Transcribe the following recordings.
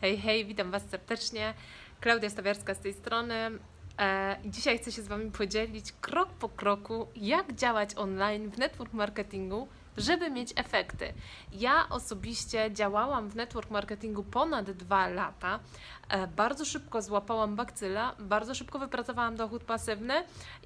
Hej, hej, witam Was serdecznie. Klaudia Stawiarska z tej strony. E, dzisiaj chcę się z Wami podzielić krok po kroku, jak działać online w network marketingu, żeby mieć efekty. Ja osobiście działałam w network marketingu ponad dwa lata. E, bardzo szybko złapałam bakcyla, bardzo szybko wypracowałam dochód pasywny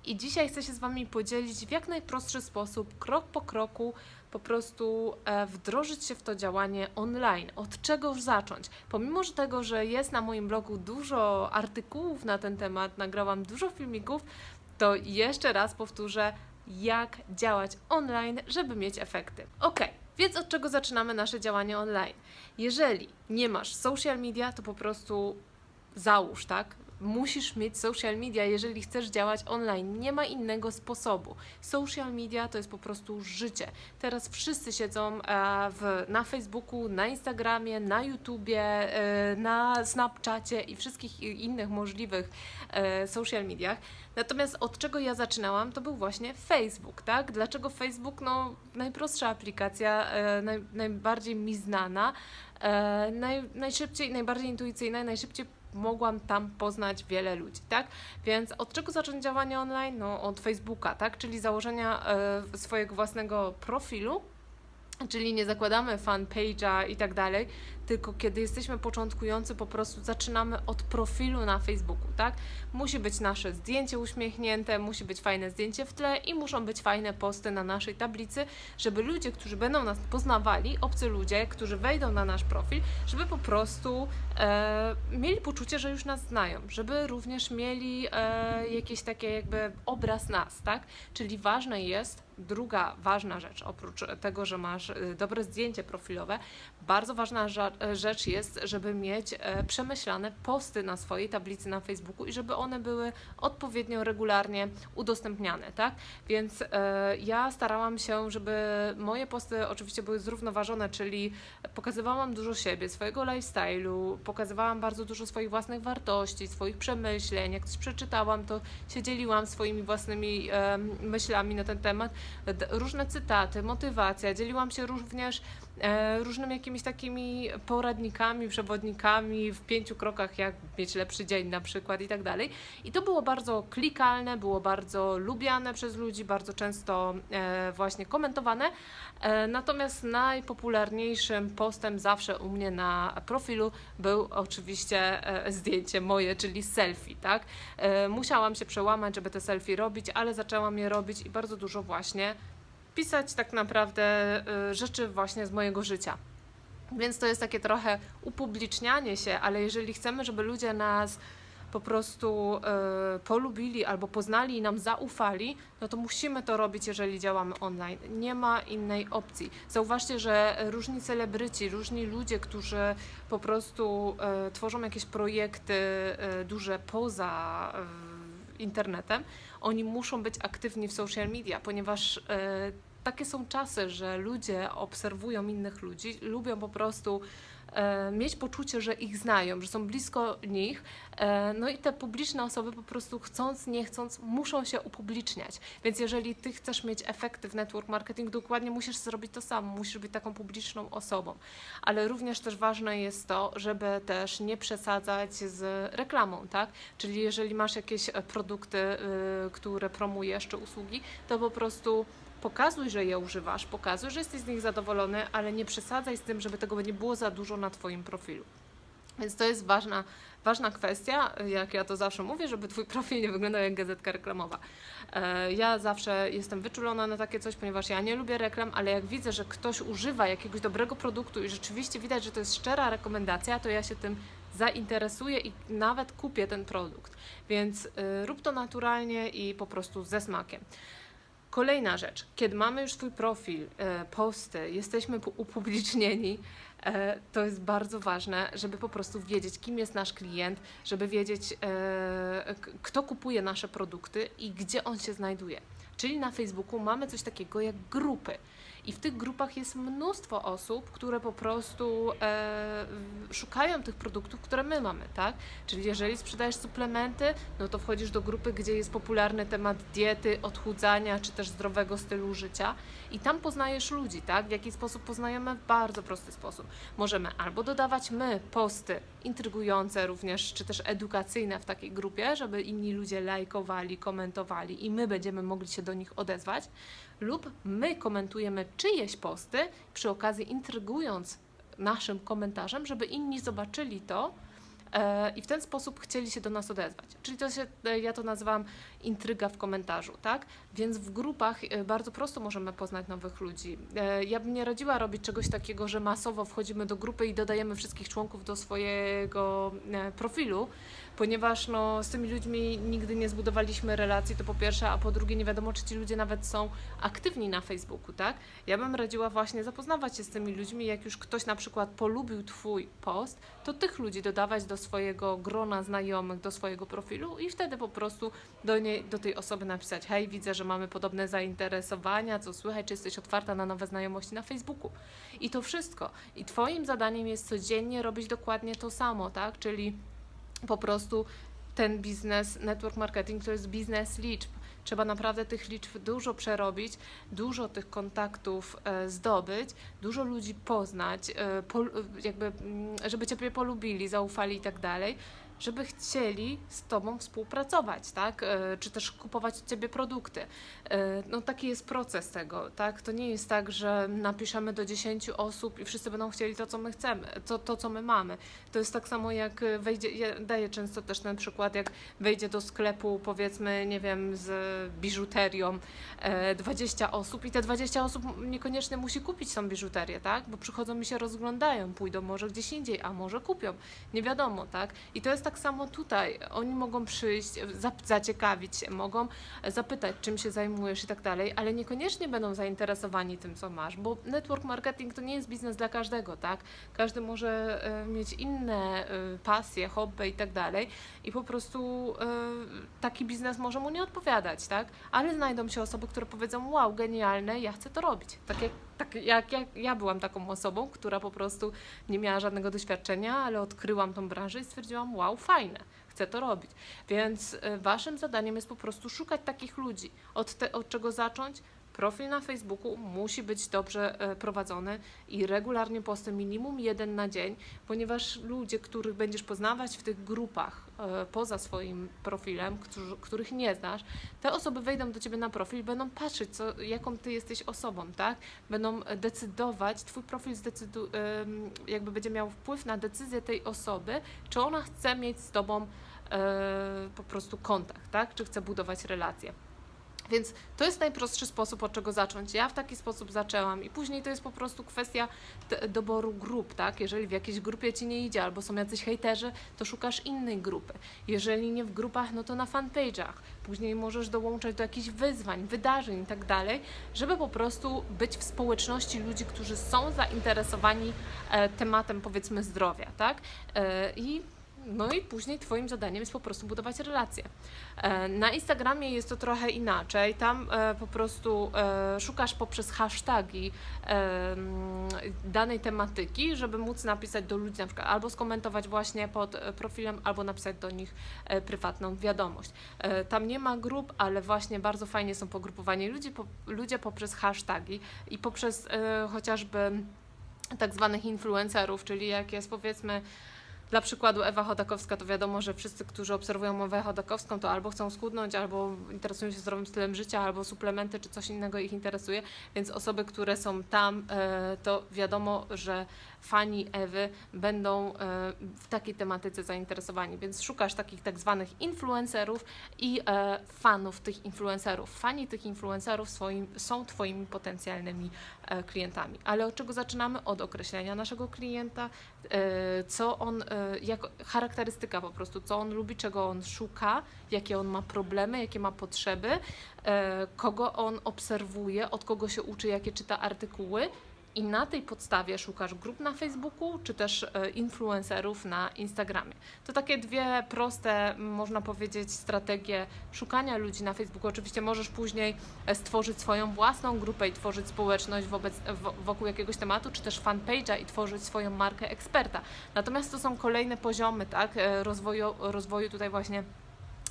i dzisiaj chcę się z Wami podzielić w jak najprostszy sposób, krok po kroku, po prostu e, wdrożyć się w to działanie online. Od czego zacząć? Pomimo że tego, że jest na moim blogu dużo artykułów na ten temat, nagrałam dużo filmików, to jeszcze raz powtórzę, jak działać online, żeby mieć efekty. Ok, więc od czego zaczynamy nasze działanie online? Jeżeli nie masz social media, to po prostu załóż, tak? Musisz mieć social media, jeżeli chcesz działać online. Nie ma innego sposobu. Social media to jest po prostu życie. Teraz wszyscy siedzą e, w, na Facebooku, na Instagramie, na YouTubie, e, na Snapchacie i wszystkich innych możliwych e, social mediach. Natomiast od czego ja zaczynałam, to był właśnie Facebook, tak? Dlaczego Facebook? No, najprostsza aplikacja, naj, najbardziej mi znana, naj, najszybciej, najbardziej intuicyjna najszybciej mogłam tam poznać wiele ludzi, tak? Więc od czego zacząć działanie online? No, od Facebooka, tak? Czyli założenia e, swojego własnego profilu, Czyli nie zakładamy fanpage'a i tak dalej, tylko kiedy jesteśmy początkujący, po prostu zaczynamy od profilu na Facebooku, tak? Musi być nasze zdjęcie uśmiechnięte, musi być fajne zdjęcie w tle i muszą być fajne posty na naszej tablicy, żeby ludzie, którzy będą nas poznawali, obcy ludzie, którzy wejdą na nasz profil, żeby po prostu e, mieli poczucie, że już nas znają, żeby również mieli e, jakieś takie jakby obraz nas, tak? Czyli ważne jest, druga ważna rzecz, oprócz tego, że masz y, dobre zdjęcie profilowe, bardzo ważna rzecz jest, żeby mieć e, przemyślane posty na swojej tablicy na Facebooku i żeby one były odpowiednio regularnie udostępniane, tak? Więc e, ja starałam się, żeby moje posty oczywiście były zrównoważone, czyli pokazywałam dużo siebie, swojego lifestyle'u, pokazywałam bardzo dużo swoich własnych wartości, swoich przemyśleń. Jak coś przeczytałam, to się dzieliłam swoimi własnymi myślami na ten temat. Różne cytaty, motywacja. Dzieliłam się również e, różnymi jakimiś takimi poradnikami, przewodnikami w pięciu krokach, jak mieć lepszy dzień na przykład i tak dalej. I to było bardzo klikalne, było bardzo lubiane przez ludzi, bardzo często e, właśnie komentowane. E, natomiast najpopularniejszym postem zawsze u mnie na profilu był oczywiście e, zdjęcie moje, czyli selfie, tak? E, musiałam się przełamać, żeby te selfie robić, ale zaczęłam je robić i bardzo dużo właśnie pisać tak naprawdę e, rzeczy właśnie z mojego życia. Więc to jest takie trochę upublicznianie się, ale jeżeli chcemy, żeby ludzie nas po prostu e, polubili albo poznali i nam zaufali, no to musimy to robić, jeżeli działamy online. Nie ma innej opcji. Zauważcie, że różni celebryci, różni ludzie, którzy po prostu e, tworzą jakieś projekty e, duże poza e, internetem, oni muszą być aktywni w social media, ponieważ e, takie są czasy, że ludzie obserwują innych ludzi, lubią po prostu mieć poczucie, że ich znają, że są blisko nich. E, no i te publiczne osoby po prostu chcąc, nie chcąc, muszą się upubliczniać. Więc jeżeli ty chcesz mieć efekty w network marketing, dokładnie musisz zrobić to samo, musisz być taką publiczną osobą. Ale również też ważne jest to, żeby też nie przesadzać z reklamą, tak? Czyli jeżeli masz jakieś e, produkty, y, które promujesz, czy usługi, to po prostu pokazuj, że je używasz, pokazuj, że jesteś z nich zadowolony, ale nie przesadzaj z tym, żeby tego nie było za dużo na Twoim profilu. Więc to jest ważna, ważna kwestia, jak ja to zawsze mówię, żeby Twój profil nie wyglądał jak gazetka reklamowa. E, Ja zawsze jestem wyczulona na takie coś, ponieważ ja nie lubię reklam, ale jak widzę, że ktoś używa jakiegoś dobrego produktu i rzeczywiście widać, że to jest szczera rekomendacja, to ja się tym zainteresuję i nawet kupię ten produkt. Więc y, rób to naturalnie i po prostu ze smakiem. Kolejna rzecz, kiedy mamy już swój profil, e, posty, jesteśmy pu- upublicznieni, e, to jest bardzo ważne, żeby po prostu wiedzieć, kim jest nasz klient, żeby wiedzieć, e, kto kupuje nasze produkty i gdzie on się znajduje. Czyli na Facebooku mamy coś takiego jak grupy. I w tych grupach jest mnóstwo osób, które po prostu e, szukają tych produktów, które my mamy, tak? Czyli jeżeli sprzedajesz suplementy, no to wchodzisz do grupy, gdzie jest popularny temat diety, odchudzania czy też zdrowego stylu życia i tam poznajesz ludzi, tak? W jaki sposób poznajemy? W bardzo prosty sposób. Możemy albo dodawać my posty intrygujące również, czy też edukacyjne w takiej grupie, żeby inni ludzie lajkowali, komentowali i my będziemy mogli się do nich odezwać, lub my komentujemy czyjeś posty, przy okazji intrygując naszym komentarzem, żeby inni zobaczyli to i w ten sposób chcieli się do nas odezwać. Czyli to się, e, ja to nazywam intryga w komentarzu, tak? Więc w grupach e, bardzo prosto możemy poznać nowych ludzi. E, Ja bym nie radziła robić czegoś takiego, że masowo wchodzimy do grupy i dodajemy wszystkich członków do swojego e, profilu, ponieważ no, z tymi ludźmi nigdy nie zbudowaliśmy relacji, to po pierwsze, a po drugie nie wiadomo, czy ci ludzie nawet są aktywni na Facebooku, tak? Ja bym radziła właśnie zapoznawać się z tymi ludźmi, jak już ktoś na przykład polubił Twój post, to tych ludzi dodawać do swojego grona znajomych, do swojego profilu i wtedy po prostu do, niej, do tej osoby napisać hej, widzę, że mamy podobne zainteresowania, co słychać, czy jesteś otwarta na nowe znajomości na Facebooku. I to wszystko. I Twoim zadaniem jest codziennie robić dokładnie to samo, tak? Czyli po prostu ten biznes, network marketing to jest biznes liczb. Trzeba naprawdę tych liczb dużo przerobić, dużo tych kontaktów e, zdobyć, dużo ludzi poznać, e, pol, jakby, mm, żeby Ciebie polubili, zaufali i tak dalej, żeby chcieli z Tobą współpracować, tak? E, czy też kupować od Ciebie produkty. E, no taki jest proces tego, tak? To nie jest tak, że napiszemy do 10 osób i wszyscy będą chcieli to, co my chcemy, to, to co my mamy. To jest tak samo jak wejdzie, ja daję często też ten przykład, jak wejdzie do sklepu, powiedzmy, nie wiem, z biżuterią e, 20 osób i te 20 osób niekoniecznie musi kupić tą biżuterię, tak? Bo przychodzą i się rozglądają, pójdą może gdzieś indziej, a może kupią. Nie wiadomo, tak? I to jest tak samo tutaj. Oni mogą przyjść, za, zaciekawić się, mogą zapytać, czym się zajmujesz i tak dalej, ale niekoniecznie będą zainteresowani tym, co masz, bo network marketing to nie jest biznes dla każdego, tak? Każdy może e, mieć inne e, pasje, hobby i tak dalej i po prostu e, taki biznes może mu nie odpowiadać, tak? Ale znajdą się osoby, które powiedzą, wow, genialne, ja chcę to robić. Tak jak, tak jak, jak ja byłam taką osobą, która po prostu nie miała żadnego doświadczenia, ale odkryłam tą branżę i stwierdziłam, wow, fajne, chcę to robić. Więc e, waszym zadaniem jest po prostu szukać takich ludzi. Od, te, od czego zacząć? Profil na Facebooku musi być dobrze e, prowadzony i regularnie posty minimum jeden na dzień, ponieważ ludzie, których będziesz poznawać w tych grupach e, poza swoim profilem, których nie znasz, te osoby wejdą do ciebie na profil będą patrzeć, co, jaką ty jesteś osobą, tak? Będą decydować, twój profil zdecydu, jakby będzie miał wpływ na decyzję tej osoby, czy ona chce mieć z tobą e, po prostu kontakt, tak? Czy chce budować relacje. Więc to jest najprostszy sposób, od czego zacząć. Ja w taki sposób zaczęłam i później to jest po prostu kwestia doboru grup, tak? Jeżeli w jakiejś grupie ci nie idzie albo są jacyś hejterzy, to szukasz innej grupy. Jeżeli nie w grupach, no to na fanpage'ach. Później możesz dołączać do jakichś wyzwań, wydarzeń i tak dalej, żeby po prostu być w społeczności ludzi, którzy są zainteresowani e, tematem powiedzmy zdrowia, tak? E, I no i później Twoim zadaniem jest po prostu budować relacje. E, Na Instagramie jest to trochę inaczej. Tam e, po prostu e, szukasz poprzez hasztagi mm, danej tematyki, żeby móc napisać do ludzi na przykład albo skomentować właśnie pod profilem, albo napisać do nich prywatną wiadomość. Tam nie ma grup, ale właśnie bardzo fajnie są pogrupowani ludzie, ludzie poprzez hasztagi i poprzez chociażby tak zwanych influencerów, czyli jak jest powiedzmy dla przykładu Ewa Chodakowska, to wiadomo, że wszyscy, którzy obserwują Ewę Chodakowską, to albo chcą schudnąć, albo interesują się zdrowym stylem życia, albo suplementy, czy coś innego ich interesuje. Więc osoby, które są tam, e, to wiadomo, że fani Ewy będą e, w takiej tematyce zainteresowani. Więc szukasz takich tak zwanych influencerów i e, fanów tych influencerów. Fani tych influencerów swoim, są Twoimi potencjalnymi klientami. Ale od czego zaczynamy? Od określenia naszego klienta, co on, jak charakterystyka po prostu, co on lubi, czego on szuka, jakie on ma problemy, jakie ma potrzeby, e, kogo on obserwuje, od kogo się uczy, jakie czyta artykuły I na tej podstawie szukasz grup na Facebooku, czy też e, influencerów na Instagramie. To takie dwie proste, można powiedzieć, strategie szukania ludzi na Facebooku. Oczywiście możesz później e, stworzyć swoją własną grupę i tworzyć społeczność wobec, wo- wokół jakiegoś tematu, czy też fanpage'a i tworzyć swoją markę eksperta. Natomiast to są kolejne poziomy tak, e, rozwoju, rozwoju tutaj właśnie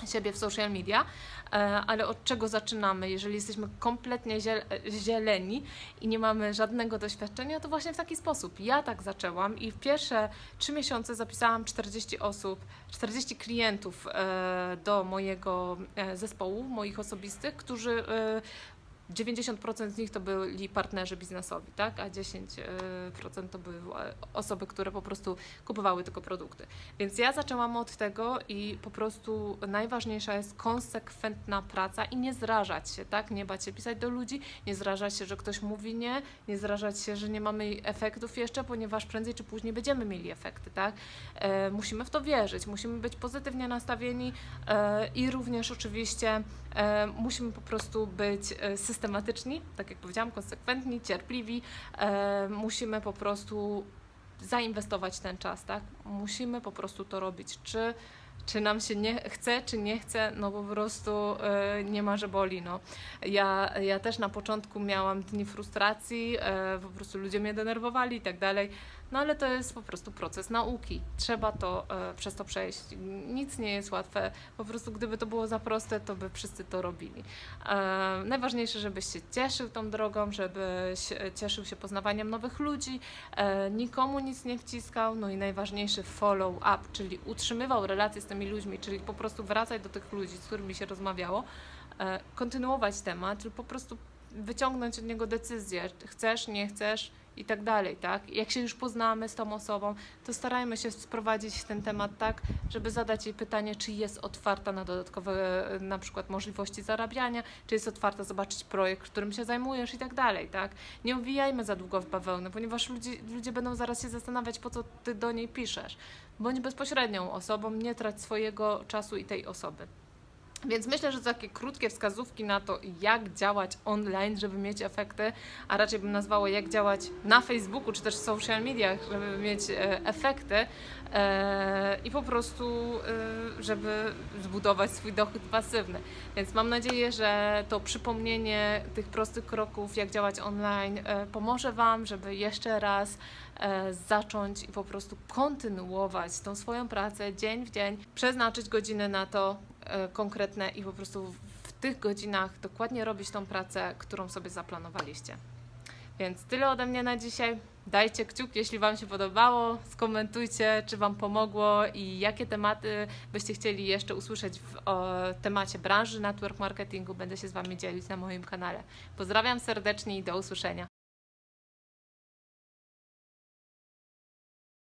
siebie w social media, e, ale od czego zaczynamy? Jeżeli jesteśmy kompletnie ziel- zieleni i nie mamy żadnego doświadczenia, to właśnie w taki sposób. Ja tak zaczęłam i w pierwsze trzy miesiące zapisałam 40 osób, 40 klientów e, do mojego e, zespołu, moich osobistych, którzy 90% z nich to byli partnerzy biznesowi, tak? a 10% to były e, osoby, które po prostu kupowały tylko produkty. Więc ja zaczęłam od tego i po prostu najważniejsza jest konsekwentna praca i nie zrażać się, tak? Nie bać się pisać do ludzi, nie zrażać się, że ktoś mówi nie, nie zrażać się, że nie mamy efektów jeszcze, ponieważ prędzej czy później będziemy mieli efekty, tak? E, musimy w to wierzyć, musimy być pozytywnie nastawieni e, i również oczywiście e, musimy po prostu być e, systematyczni, tak jak powiedziałam, konsekwentni, cierpliwi. E, musimy po prostu zainwestować ten czas, tak? Musimy po prostu to robić. Czy, czy nam się nie chce, czy nie chce, no po prostu e, nie ma, że boli. No. Ja, ja też na początku miałam dni frustracji, e, po prostu ludzie mnie denerwowali i tak dalej. No ale to jest po prostu proces nauki. Trzeba to e, przez to przejść. Nic nie jest łatwe. Po prostu gdyby to było za proste, to by wszyscy to robili. E, najważniejsze, żebyś się cieszył tą drogą, żebyś e, cieszył się poznawaniem nowych ludzi, e, nikomu nic nie wciskał, no i najważniejszy follow up, czyli utrzymywał relacje z tymi ludźmi, czyli po prostu wracać do tych ludzi, z którymi się rozmawiało, e, kontynuować temat, lub po prostu wyciągnąć od niego decyzję, chcesz, nie chcesz i tak dalej, tak? Jak się już poznamy z tą osobą, to starajmy się sprowadzić ten temat tak, żeby zadać jej pytanie, czy jest otwarta na dodatkowe e, na przykład możliwości zarabiania, czy jest otwarta zobaczyć projekt, którym się zajmujesz i tak dalej, tak? Nie uwijajmy za długo w bawełnę, ponieważ ludzie, ludzie będą zaraz się zastanawiać, po co ty do niej piszesz. Bądź bezpośrednią osobą, nie trać swojego czasu i tej osoby. Więc myślę, że to takie krótkie wskazówki na to, jak działać online, żeby mieć efekty, a raczej bym nazwała, jak działać na Facebooku czy też w social mediach, żeby mieć e, efekty e, i po prostu, e, żeby zbudować swój dochód pasywny. Więc mam nadzieję, że to przypomnienie tych prostych kroków, jak działać online, e, pomoże Wam, żeby jeszcze raz e, zacząć i po prostu kontynuować tą swoją pracę dzień w dzień, przeznaczyć godziny na to konkretne i po prostu w tych godzinach dokładnie robić tą pracę, którą sobie zaplanowaliście. Więc tyle ode mnie na dzisiaj. Dajcie kciuk, jeśli Wam się podobało, skomentujcie, czy Wam pomogło i jakie tematy byście chcieli jeszcze usłyszeć w o, temacie branży network marketingu. Będę się z Wami dzielić na moim kanale. Pozdrawiam serdecznie i do usłyszenia.